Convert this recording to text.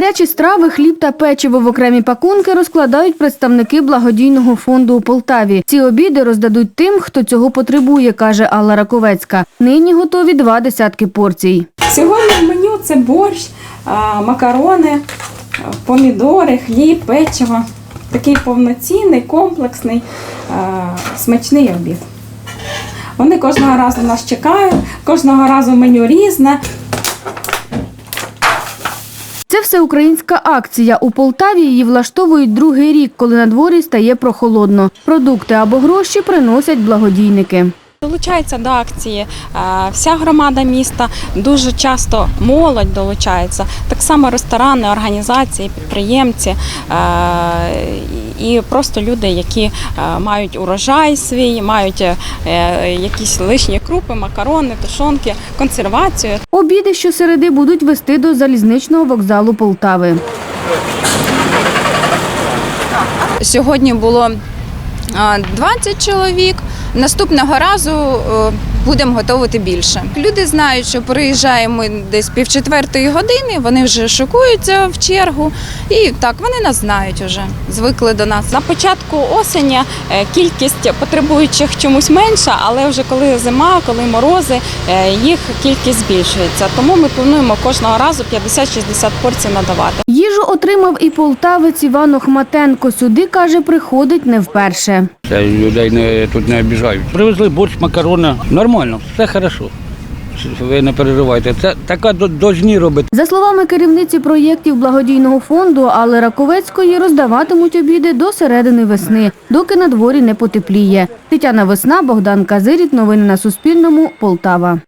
Гарячі страви, хліб та печиво в окремі пакунки розкладають представники благодійного фонду у Полтаві. Ці обіди роздадуть тим, хто цього потребує, каже Алла Раковецька. Нині готові два десятки порцій. Сьогодні в меню це борщ, макарони, помідори, хліб, печиво. Такий повноцінний, комплексний, смачний обід. Вони кожного разу нас чекають, кожного разу меню різне. Це всеукраїнська акція. У Полтаві її влаштовують другий рік, коли на дворі стає прохолодно. Продукти або гроші приносять благодійники. Долучається до акції е, вся громада міста, дуже часто молодь долучається, так само ресторани, організації, підприємці е, і просто люди, які е, мають урожай свій, мають якісь лишні крупи, макарони, тушонки, консервацію. Обіди щосереди будуть вести до залізничного вокзалу Полтави. Сьогодні було 20 чоловік. Наступного разу е, будемо готувати більше. Люди знають, що приїжджаємо десь півчетвертої години, вони вже шокуються в чергу. І так, вони нас знають вже, звикли до нас. На початку осені е, кількість потребуючих чомусь менша, але вже коли зима, коли морози, е, їх кількість збільшується. Тому ми плануємо кожного разу 50-60 порцій надавати. Їжу отримав і полтавець Іван Охматенко. Сюди, каже, приходить не вперше. Це людей не, тут не обіжають. Привезли борщ, макарони. Нормально, все хорошо. Ви не переживайте. Це така до- должні робити. За словами керівниці проєктів благодійного фонду Алли Раковецької, роздаватимуть обіди до середини весни, доки на дворі не потепліє. Тетяна Весна, Богдан Казиріт. Новини на Суспільному. Полтава.